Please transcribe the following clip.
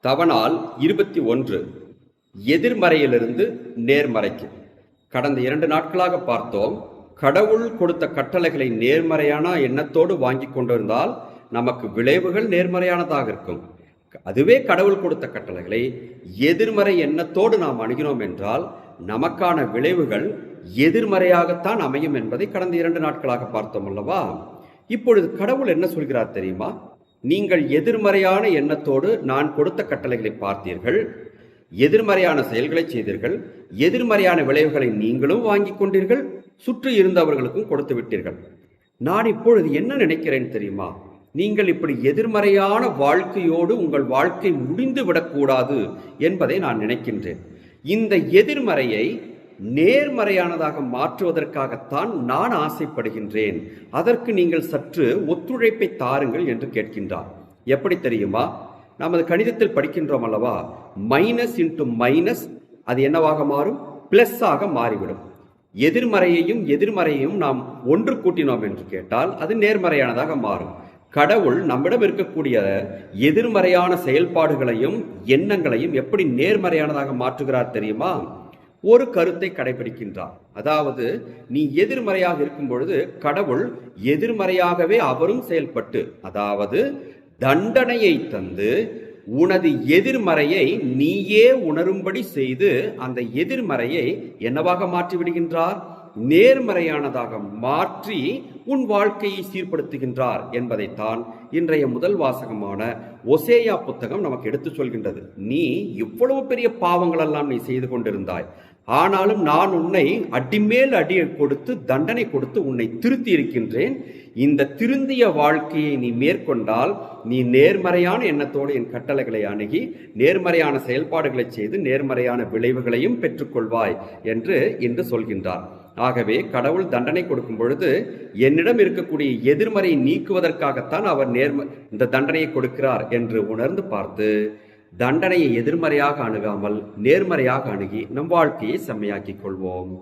தவனால் இருபத்தி ஒன்று எதிர்மறையிலிருந்து நேர்மறைக்கு. கடந்த இரண்டு நாட்களாக பார்த்தோம் கடவுள் கொடுத்த கட்டளைகளை நேர்மறையான எண்ணத்தோடு வாங்கி கொண்டிருந்தால் நமக்கு விளைவுகள் நேர்மறையானதாக இருக்கும். அதுவே கடவுள் கொடுத்த கட்டளைகளை எதிர்மறை எண்ணத்தோடு நாம் அணுகினோம் என்றால் நமக்கான விளைவுகள் எதிர்மறையாகத்தான் அமையும் என்பதை கடந்த இரண்டு நாட்களாக பார்த்தோம் அல்லவா? இப்பொழுது கடவுள் என்ன சொல்கிறார் தெரியுமா? நீங்கள் எதிர்மறையான எண்ணத்தோடு நான் கொடுத்த கட்டளைகளை பார்த்தீர்கள் எதிர்மறையான செயல்களை செய்தீர்கள் எதிர்மறையான விளைவுகளை நீங்களும் வாங்கி கொண்டீர்கள் சுற்றி இருந்தவர்களுக்கும் கொடுத்து விட்டீர்கள். நான் இப்பொழுது என்ன நினைக்கிறேன் தெரியுமா? நீங்கள் இப்படி எதிர்மறையான வாழ்க்கையோடு உங்கள் வாழ்க்கை முடிந்து விடக்கூடாது என்பதை நான் நினைக்கின்றேன். இந்த எதிர்மறையை நேர்மறையானதாக மாற்றுவதற்காகத்தான் நான் ஆசைப்படுகின்றேன். அதற்கு நீங்கள் சற்று ஒத்துழைப்பை தாருங்கள் என்று கேட்கின்றார். எப்படி தெரியுமா? நமது கணிதத்தில் படிக்கின்றோம் அல்லவா? மைனஸ் இன்டு மைனஸ் அது என்னவாக மாறும்? பிளஸ் ஆக மாறிவிடும். எதிர்மறையையும் எதிர்மறையையும் நாம் ஒன்று கூட்டினோம் என்று கேட்டால் அது நேர்மறையானதாக மாறும். கடவுள் நம்மிடம் இருக்கக்கூடிய எதிர்மறையான செயல்பாடுகளையும் எண்ணங்களையும் எப்படி நேர்மறையானதாக மாற்றுகிறார் தெரியுமா? ஒரு கருத்தை கடைபிடிக்கின்றார் அதாவது நீ எதிர்மறையாக இருக்கும் பொழுது கடவுள் எதிர்மறையாகவே அவரும் செயல்பட்டு அதாவது தண்டனையை தந்து உனது எதிர்மறையை நீயே உணரும்படி செய்து அந்த எதிர்மறையை என்னவாக மாற்றிவிடுகின்றார் நேர்மறையானதாக மாற்றி உன் வாழ்க்கையை சீர்படுத்துகின்றார் என்பதைத்தான் இன்றைய முதல் வாசகமான ஒசேயா புத்தகம் நமக்கு எடுத்து சொல்கின்றது. நீ இவ்வளவு பெரிய பாவங்களெல்லாம் நீ செய்து கொண்டிருந்தாய். ஆனாலும் நான் உன்னை அடிமேல் அடியை கொடுத்து தண்டனை கொடுத்து உன்னை திருத்தி இருக்கின்றேன் இந்த திருந்திய வாழ்க்கையை நீ மேற்கொண்டால் நீ நேர்மறையான எண்ணத்தோடு என் கட்டளைகளை அணுகி நேர்மறையான செயல்பாடுகளை செய்து நேர்மறையான விளைவுகளையும் பெற்றுக்கொள்வாய் என்று இன்று சொல்கின்றார். ஆகவே கடவுள் தண்டனை கொடுக்கும் பொழுது என்னிடம் இருக்கக்கூடிய எதிர்மறையை நீக்குவதற்காகத்தான் அவர் நேர்ம இந்த தண்டனையை கொடுக்கிறார் என்று உணர்ந்து பார்த்து தண்டனையை எதிர்மறையாக அணுகாமல் நேர்மறையாக அணுகி நம் வாழ்க்கையை செம்மையாக்கிக் கொள்வோம்.